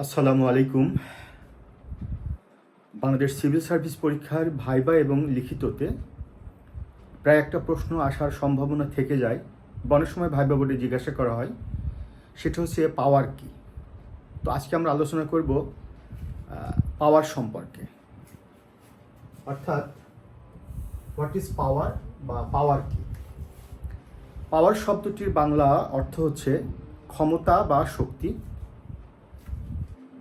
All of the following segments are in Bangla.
আসসালামু আলাইকুম। বাংলাদেশ সিভিল সার্ভিস পরীক্ষার ভাইবা এবং লিখিততে প্রায় একটা প্রশ্ন আসার সম্ভাবনা থেকে যায়। বা অনেক সময় ভাইবা বোর্ডে জিজ্ঞাসা করা হয়, সেটা হচ্ছে পাওয়ার কি? তো আজকে আমরা আলোচনা করব পাওয়ার সম্পর্কে। অর্থাৎ হোয়াট ইজ পাওয়ার বা পাওয়ার কি? পাওয়ার শব্দটির বাংলা অর্থ হচ্ছে ক্ষমতা বা শক্তি।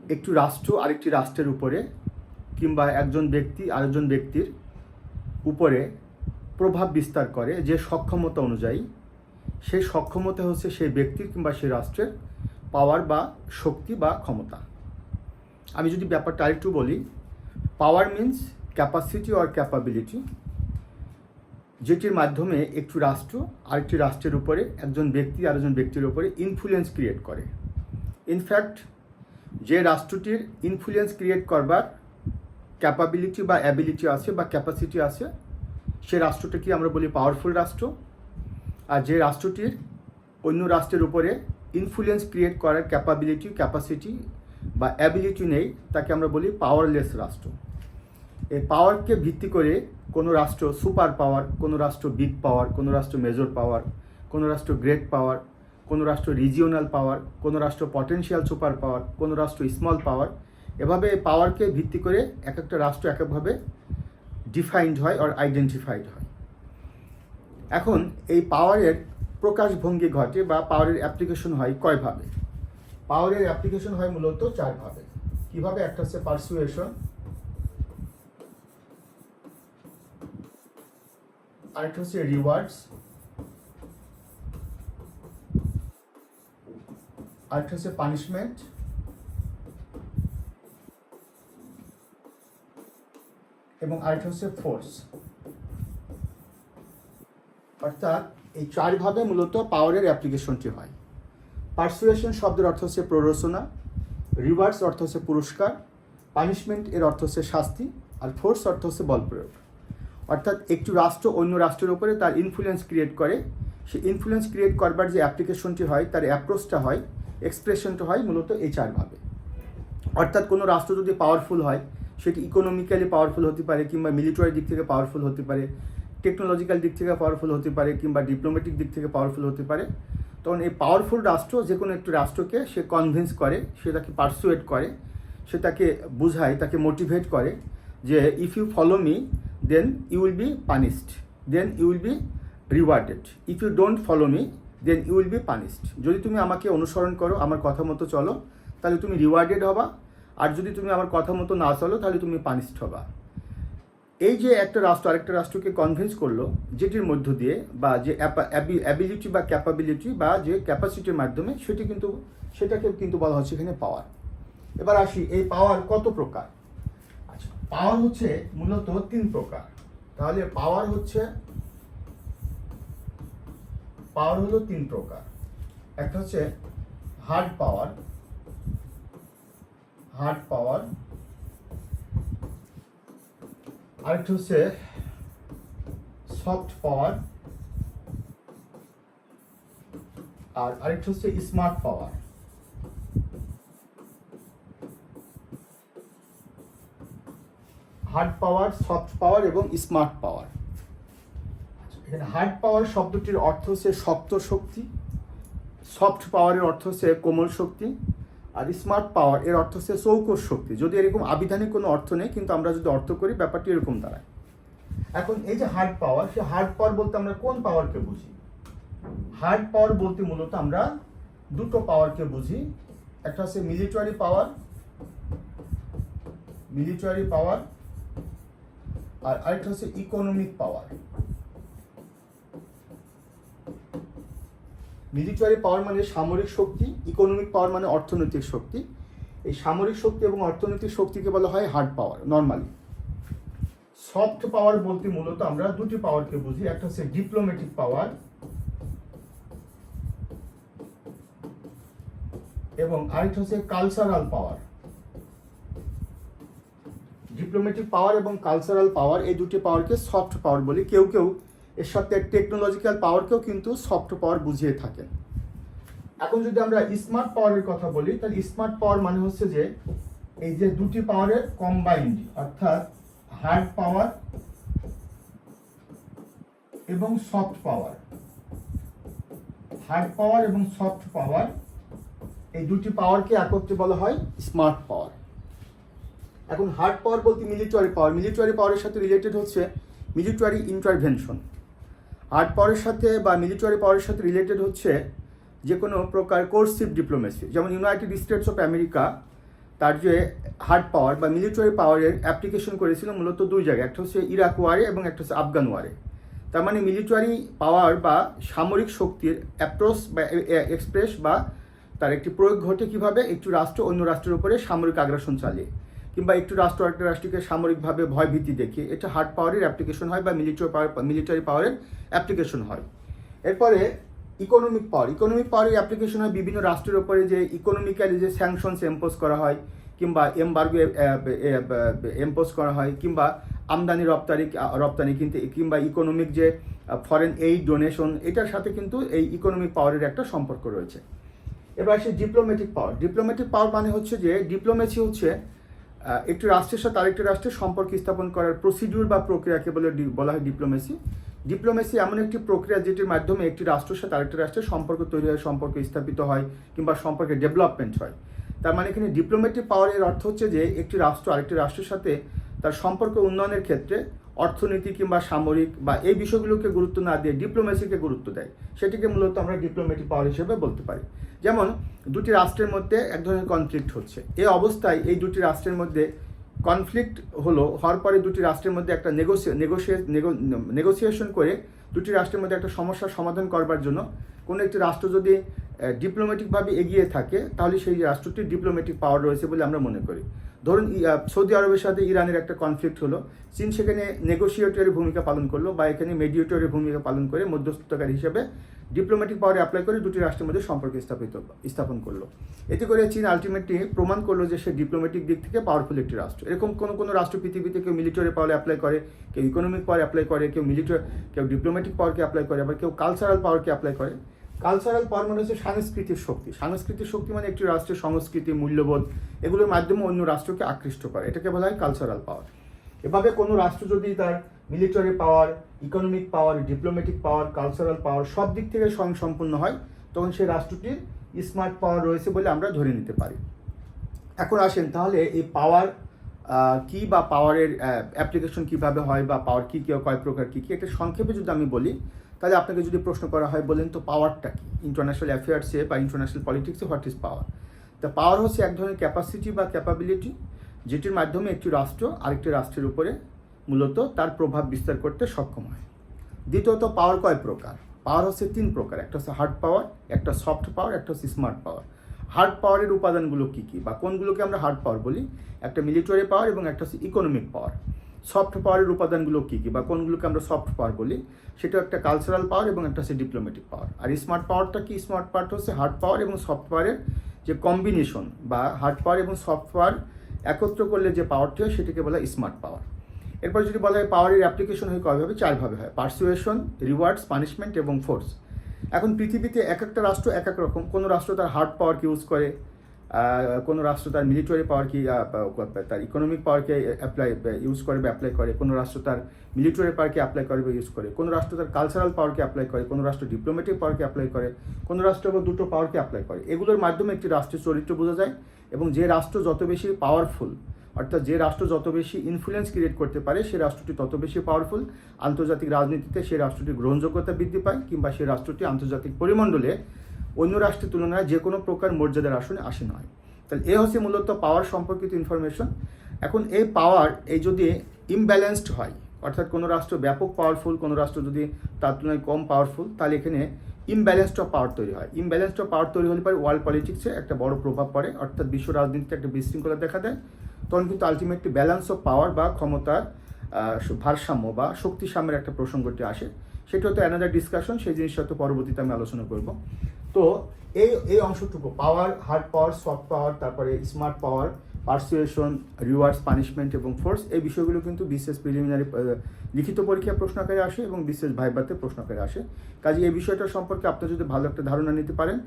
একটি রাষ্ট্র আরেকটি রাষ্ট্রের উপরে কিংবা একজন ব্যক্তি আরেকজন ব্যক্তির উপরে প্রভাব বিস্তার করে যে সক্ষমতা অনুযায়ী, সেই সক্ষমতা হচ্ছে সেই ব্যক্তির কিংবা সেই রাষ্ট্রের পাওয়ার বা শক্তি বা ক্ষমতা। আমি যদি ব্যাপারটা আরেকটু বলি power means capacity or capability যেটির মাধ্যমে একটি রাষ্ট্র আরেকটি রাষ্ট্রের উপরে, একজন ব্যক্তি আরেকজন ব্যক্তির উপরে ইনফ্লুয়েন্স ক্রিয়েট করে। ইনফ্যাক্ট যে রাষ্ট্রটির ইনফ্লুয়েন্স ক্রিয়েট করবার ক্যাপাবিলিটি বা অ্যাবিলিটি আছে বা ক্যাপাসিটি আছে, সে রাষ্ট্রটাকে আমরা বলি পাওয়ারফুল রাষ্ট্র। আর যে রাষ্ট্রটির অন্য রাষ্ট্রের উপরে ইনফ্লুয়েন্স ক্রিয়েট করার ক্যাপাবিলিটি ক্যাপাসিটি বা অ্যাবিলিটি নেই, তাকে আমরা বলি পাওয়ারলেস রাষ্ট্র। এই পাওয়ারকে ভিত্তি করে কোনো রাষ্ট্র সুপার পাওয়ার কোনো রাষ্ট্র বিগ পাওয়ার কোনো রাষ্ট্র মেজর পাওয়ার কোনো রাষ্ট্র গ্রেট পাওয়ার কোনো রাষ্ট্র রিজিওনাল পাওয়ার কোনো রাষ্ট্র পটেনশিয়াল সুপার পাওয়ার কোনো রাষ্ট্র স্মল পাওয়ার এভাবে পাওয়ারকে ভিত্তি করে এক একটা রাষ্ট্র এক একভাবে ডিফাইন্ড হয় আর আইডেন্টিফাইড হয়। এখন এই পাওয়ারের প্রকাশভঙ্গি ঘটে বা পাওয়ারের অ্যাপ্লিকেশন হয় কয়ভাবে পাওয়ারের অ্যাপ্লিকেশন হয় মূলত চারভাবে কীভাবে একটা হচ্ছে পারসুয়েশন আরেকটা হচ্ছে রিওয়ার্ডস আরেকটা হচ্ছে পানিশমেন্ট এবং আরেকটা হচ্ছে ফোর্স অর্থাৎ এই চারভাবে মূলত পাওয়ারের অ্যাপ্লিকেশনটি হয়। পার্সুয়েশন শব্দের অর্থ হচ্ছে প্ররোচনা রিভার্স অর্থ হচ্ছে পুরস্কার পানিশমেন্ট এর অর্থ হচ্ছে শাস্তি, আর ফোর্স অর্থ হচ্ছে বল প্রয়োগ। অর্থাৎ একটি রাষ্ট্র অন্য রাষ্ট্রের উপরে তার ইনফ্লুয়েন্স ক্রিয়েট করে। সেই ইনফ্লুয়েন্স ক্রিয়েট করবার যে অ্যাপ্লিকেশনটি হয়, তার অ্যাপ্রোচটা হয় এক্সপ্রেশনটা হয় মূলত এই চারভাবে অর্থাৎ কোনো রাষ্ট্র যদি পাওয়ারফুল হয়, সেটি ইকোনমিক্যালি পাওয়ারফুল হতে পারে কিংবা মিলিটারি দিক থেকে পাওয়ারফুল হতে পারে টেকনোলজিক্যাল দিক থেকে পাওয়ারফুল হতে পারে কিংবা ডিপ্লোম্যাটিক দিক থেকে পাওয়ারফুল হতে পারে, তখন এই পাওয়ারফুল রাষ্ট্র যে কোনো একটি রাষ্ট্রকে সে কনভিন্স করে, সে তাকে পার্সুয়েট করে, সে তাকে বুঝায়, তাকে মোটিভেট করে যে if you follow me then you will be punished then you will be rewarded if you don't follow me then you will be punished যদি তুমি আমাকে অনুসরণ করো, আমার কথা মতো চলো, তাহলে তুমি রিওয়ার্ডেড হবা। আর যদি তুমি আমার কথা মতো না চলো, তাহলে তুমি পানিশড হবা। এই যে একটা রাষ্ট্র, আরেকটা রাষ্ট্রকে কনভিন্স করল, যেটির মধ্য দিয়ে, বা যে অ্যাবিলিটি বা ক্যাপাবিলিটি বা যে ক্যাপাসিটির মাধ্যমে, সেটি কিন্তু, সেটাকে কিন্তু বলা হচ্ছে এখানে পাওয়ার এবার আসি, এই পাওয়ার কত প্রকার? আচ্ছা পাওয়ার হচ্ছে মূলত তিন প্রকার। তাহলে পাওয়ার হচ্ছে পাওয়ার হলো তিন প্রকার। একটা হচ্ছে হার্ড পাওয়ার হার্ড পাওয়ার আরেকটা হচ্ছে সফট পাওয়ার আর আরেকটা হচ্ছে smart power hard power soft power এবং স্মার্ট পাওয়ার এখানে হার্ড পাওয়ার শব্দটির অর্থ হচ্ছে শক্ত শক্তি সফট পাওয়ারের অর্থ হচ্ছে কোমল শক্তি, আর স্মার্ট পাওয়ার এর অর্থ হচ্ছে চৌকস শক্তি। যদি এরকম আবিধানিক কোনো অর্থ নেই, কিন্তু আমরা যদি অর্থ করি, ব্যাপারটি এরকম দাঁড়ায়। এখন এই যে হার্ড পাওয়ার সে হার্ড পাওয়ার বলতে আমরা কোন পাওয়ারকে বুঝি? হার্ড পাওয়ার বলতে মূলত আমরা দুটো পাওয়ারকে বুঝি। একটা হচ্ছে মিলিটারি পাওয়ার মিলিটারি পাওয়ার আর আরেকটা হচ্ছে ইকোনমিক পাওয়ার মিলিটারি পাওয়ার মানে সামরিক শক্তি ইকোনমিক পাওয়ার মানে অর্থনৈতিক শক্তি। এই সামরিক শক্তি এবং অর্থনৈতিক শক্তিকে বলা হয় hard power normally soft power বলতে মূলত আমরা দুটি পাওয়ারকে বুঝি। একটা হচ্ছে ডিপ্লোম্যাটিক পাওয়ার এবং আরেকটা হচ্ছে কালচারাল পাওয়ার ডিপ্লোম্যাটিক পাওয়ার এবং কালচারাল পাওয়ার এই দুটি পাওয়ারকে সফট পাওয়ার বলি। কেউ কেউ এর সাথে টেকনোলজিক্যাল পাওয়ারকেও কিন্তু সফট পাওয়ার বুঝিয়ে থাকেন। এখন যদি আমরা স্মার্ট পাওয়ারের কথা বলি, তাহলে স্মার্ট পাওয়ার মানে হচ্ছে যে, এই যে দুটি পাওয়ারের কম্বাইন্ড অর্থাৎ হার্ড পাওয়ার এবং সফট পাওয়ার হার্ড পাওয়ার এবং সফট পাওয়ার এই দুটি পাওয়ারকে একত্রে বলা হয় স্মার্ট পাওয়ার এখন হার্ড পাওয়ার বলতে মিলিটারি পাওয়ার মিলিটারি পাওয়ারের সাথে রিলেটেড হচ্ছে মিলিটারি ইন্টারভেনশন হার্ড পাওয়ারের সাথে বা মিলিটারি পাওয়ারের সাথে রিলেটেড হচ্ছে যে কোনো প্রকার কোর্সিভ ডিপ্লোমেসি যেমন ইউনাইটেড স্টেটস অফ আমেরিকা তার যে হার্ড পাওয়ার বা মিলিটারি পাওয়ারের অ্যাপ্লিকেশন করেছিল মূলত দুই জায়গায়। একটা হচ্ছে ইরাক ওয়ারে এবং একটা হচ্ছে আফগান ওয়ারে তার মানে মিলিটারি পাওয়ার বা সামরিক শক্তির অ্যাপ্রোচ বা এক্সপ্রেস বা তার একটি প্রয়োগ ঘটে কীভাবে? একটি রাষ্ট্র অন্য রাষ্ট্রের উপরে সামরিক আগ্রাসন চালিয়ে। কিংবা একটু রাষ্ট্র একটা রাষ্ট্রকে সামরিকভাবে ভয়ভীতি দেখিয়ে, এটা হার্ড পাওয়ারের অ্যাপ্লিকেশন হয় বা মিলিটারি পাওয়ার মিলিটারি পাওয়ারের অ্যাপ্লিকেশন হয়। এরপরে ইকোনমিক পাওয়ার ইকোনমিক পাওয়ারের অ্যাপ্লিকেশন হয় বিভিন্ন রাষ্ট্রের ওপরে যে ইকোনমিক্যালি যে স্যাংশনস এম্পোজ করা হয়, কিংবা এমবার্গো এম্পোজ করা হয়, কিংবা আমদানি, রপ্তানি রপ্তানি কিন্তু, কিংবা ইকোনমিক যে ফরেন এইড ডোনেশন এটার সাথে কিন্তু এই ইকোনমিক পাওয়ারের একটা সম্পর্ক রয়েছে। এবার আসে ডিপ্লোম্যাটিক পাওয়ার ডিপ্লোম্যাটিক পাওয়ার মানে হচ্ছে যে ডিপ্লোমেসি হচ্ছে একটি রাষ্ট্রের সাথে আরেকটি রাষ্ট্রের সম্পর্ক স্থাপন করার প্রসিডিউর বা প্রক্রিয়াকে বলে বলা হয় ডিপ্লোমেসি ডিপ্লোমেসি এমন একটি প্রক্রিয়া যেটির মাধ্যমে একটি রাষ্ট্রের সাথে আরেকটি রাষ্ট্রের সম্পর্ক তৈরি হয়, সম্পর্ক স্থাপিত হয় কিংবা সম্পর্কে ডেভেলপমেন্ট হয়। তার মানে এখানে ডিপ্লোমেটিক পাওয়ারের অর্থ হচ্ছে যে একটি রাষ্ট্র আরেকটি রাষ্ট্রের সাথে তার সম্পর্ক উন্নয়নের ক্ষেত্রে অর্থনীতি কিংবা সামরিক বা এই বিষয়গুলোকে গুরুত্ব না দিয়ে ডিপ্লোমেসিকে গুরুত্ব দেয়, সেটিকে মূলত আমরা ডিপ্লোমেটিক পাওয়ার হিসেবে বলতে পারি। যেমন, দুটি রাষ্ট্রের মধ্যে এক ধরনের কনফ্লিক্ট হচ্ছে। এই অবস্থায় এই দুটি রাষ্ট্রের মধ্যে কনফ্লিক্ট হলো, হওয়ার পরে দুটি রাষ্ট্রের মধ্যে একটা নেগোসিয়েশন করে দুটি রাষ্ট্রের মধ্যে একটা সমস্যার সমাধান করবার জন্য কোনো একটি রাষ্ট্র যদি ডিপ্লোম্যাটিকভাবে এগিয়ে থাকে, তাহলে সেই রাষ্ট্রটির ডিপ্লোম্যাটিক পাওয়ার রয়েছে বলে আমরা মনে করি। ধরুন সৌদি আরবের সাথে ইরানের একটা কনফ্লিক্ট হলো। চীন সেখানে নেগোসিয়েটরের ভূমিকা পালন করল বা এখানে মেডিয়েটরের ভূমিকা পালন করে মধ্যস্থতাকারী হিসেবে ডিপ্লোম্যাটিক পাওয়ারে অ্যাপ্লাই করে দুটি রাষ্ট্রের মধ্যে সম্পর্ক স্থাপিত, স্থাপন করল। এতে করে চীন আলটিমেটলি প্রমাণ করল যে সে ডিপ্লোম্যাটিক দিক থেকে পাওয়ারফুল একটি রাষ্ট্র। এরকম কোনো কোনো রাষ্ট্র পৃথিবীতে কেউ মিলিটারি পাওয়ার অ্যাপ্লাই করে, কেউ ইকোনমিক পাওয়ার অ্যাপ্লাই করে, কেউ মিলিটারি কেউ ডিপ্লোম্যাটিক পাওয়ারকে অ্যাপ্লাই করে, আবার কেউ কালচারাল পাওয়ারকে অ্যাপ্লাই করে। কালচারাল পাওয়ার মানে হচ্ছে সাংস্কৃতিক শক্তি। সাংস্কৃতিক শক্তি মানে একটি রাষ্ট্রের সংস্কৃতি, মূল্যবোধ, এগুলোর মাধ্যমে অন্য রাষ্ট্রকে আকৃষ্ট করে। এটাকে বলা হয় কালচারাল পাওয়ার এভাবে কোনো রাষ্ট্র যদি তার military power economic power diplomatic power cultural power সব দিক থেকে স্বয়ংসম্পূর্ণ হয়, তখন সেই রাষ্ট্রটির স্মার্ট পাওয়ার রয়েছে বলে আমরা ধরে নিতে পারি। এখন আসেন তাহলে এই পাওয়ার কি বা পাওয়ারের অ্যাপ্লিকেশন কীভাবে হয় বা পাওয়ার কী, কি, কয় প্রকার কী কী? একটা সংক্ষেপে যদি আমি বলি, তাহলে আপনাকে যদি প্রশ্ন করা হয়, বলেন তো পাওয়ারটা কি? ইন্টারন্যাশনাল অ্যাফেয়ার্সে বা ইন্টারন্যাশনাল পলিটিক্সে হোয়াট ইজ পাওয়ার তা পাওয়ার হচ্ছে এক ধরনের ক্যাপাসিটি বা ক্যাপাবিলিটি যেটির মাধ্যমে একটি রাষ্ট্র আরেকটি রাষ্ট্রের উপরে মূলত তার প্রভাব বিস্তার করতে সক্ষম হয়। দ্বিতীয়ত পাওয়ার কয় প্রকার? পাওয়ার হচ্ছে তিন প্রকার, একটা হচ্ছে হার্ড পাওয়ার একটা সফট পাওয়ার একটা হচ্ছে স্মার্ট পাওয়ার হার্ড পাওয়ারের উপাদানগুলো কী কী? বা কোনগুলোকে আমরা হার্ড পাওয়ার বলি? একটা মিলিটারি পাওয়ার এবং একটা হচ্ছে ইকোনমিক পাওয়ার সফট পাওয়ারের উপাদানগুলো কী কী? বা কোনগুলোকে আমরা সফট পাওয়ার বলি? সেটা একটা কালচারাল পাওয়ার এবং একটা হচ্ছে ডিপ্লোম্যাটিক পাওয়ার আর স্মার্ট পাওয়ারটা কি? স্মার্ট পাওয়ারটা হচ্ছে হার্ড পাওয়ার এবং সফট পাওয়ারের যে কম্বিনেশন বা হার্ড পাওয়ার এবং সফট পাওয়ার একত্র করলে যে পাওয়ারটি হয়, সেটাকে বলা স্মার্ট পাওয়ার এরপর যদি বলা হয় পাওয়ারের অ্যাপ্লিকেশন হয়, কয়ভাবে? চারভাবে হয়। পার্সুয়েশন রিওয়ার্ডস পানিশমেন্ট এবং ফোর্স এখন পৃথিবীতে এক একটা রাষ্ট্র এক এক রকম। কোনো রাষ্ট্র তার হার্ড পাওয়ারকে ইউজ করে কোনো রাষ্ট্র তার মিলিটারি পাওয়ারকে তার ইকোনমিক পাওয়ারকে অ্যাপ্লাই ইউজ করে বা অ্যাপ্লাই করে, কোনো রাষ্ট্র তার মিলিটারি পাওয়ারকে অ্যাপ্লাই করে বা ইউজ করে, কোনো রাষ্ট্র তার কালচারাল পাওয়ারকে অ্যাপ্লাই করে, কোনো রাষ্ট্র ডিপ্লোম্যাটিক পাওয়ারকে অ্যাপ্লাই করে, কোনো রাষ্ট্র বা দুটো পাওয়ারকে অ্যাপ্লাই করে। এগুলোর মাধ্যমে একটি রাষ্ট্রের চরিত্র বোঝা যায় এবং যে রাষ্ট্র যত বেশি পাওয়ারফুল অর্থাৎ যে রাষ্ট্র যত বেশি ইনফ্লুয়েন্স ক্রিয়েট করতে পারে, সে রাষ্ট্রটি তত বেশি পাওয়ারফুল আন্তর্জাতিক রাজনীতিতে সেই রাষ্ট্রটির গ্রহণযোগ্যতা বৃদ্ধি পায়, কিংবা সেই রাষ্ট্রটি আন্তর্জাতিক পরিমণ্ডলে অন্য রাষ্ট্রের তুলনায় যে কোনো প্রকার মর্যাদার আসনে আসীন হয়। তাহলে এ হচ্ছে মূলত পাওয়ার সম্পর্কিত ইনফরমেশন এখন এই পাওয়ার এই যদি ইমব্যালেন্সড হয়, অর্থাৎ কোনো রাষ্ট্র ব্যাপক পাওয়ারফুল কোনো রাষ্ট্র যদি তার তুলনায় কম পাওয়ারফুল তাহলে এখানে ইমব্যালেন্সড অফ পাওয়ার তৈরি হয়। ইমব্যালেন্সড অফ পাওয়ার তৈরি হলে পরে ওয়ার্ল্ড পলিটিক্সে একটা বড় প্রভাব পড়ে, অর্থাৎ বিশ্ব রাজনীতিতে একটা বিশৃঙ্খলা দেখা দেয়। তখন কিন্তু আলটিমেটলি ব্যালেন্স অফ পাওয়ার বা ক্ষমতার ভারসাম্য বা শক্তি সাম্যের একটা প্রসঙ্গটি আসে। সেটা হতো অ্যানাদার ডিসকাশন সেই জিনিসটা হয়তো পরবর্তীতে আমি আলোচনা করব। তো এই এই অংশটুকু পাওয়ার হার্ড পাওয়ার সফট পাওয়ার তারপরে smart power persuasion rewards punishment এবং ফোর্স এই বিষয়গুলো কিন্তু বিশেষ প্রিলিমিনারি লিখিত পরীক্ষা আকারে আসে এবং বিশেষ ভাইবাতে আকারে আসে। কাজে এই বিষয়টা সম্পর্কে আপনি যদি ভালো একটা ধারণা নিতে পারেন,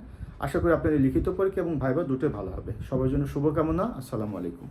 আশা করি আপনার এই লিখিত পরীক্ষা এবং ভাইবা দুটোই ভালো হবে। সবার জন্য শুভকামনা। আসসালামু আলাইকুম।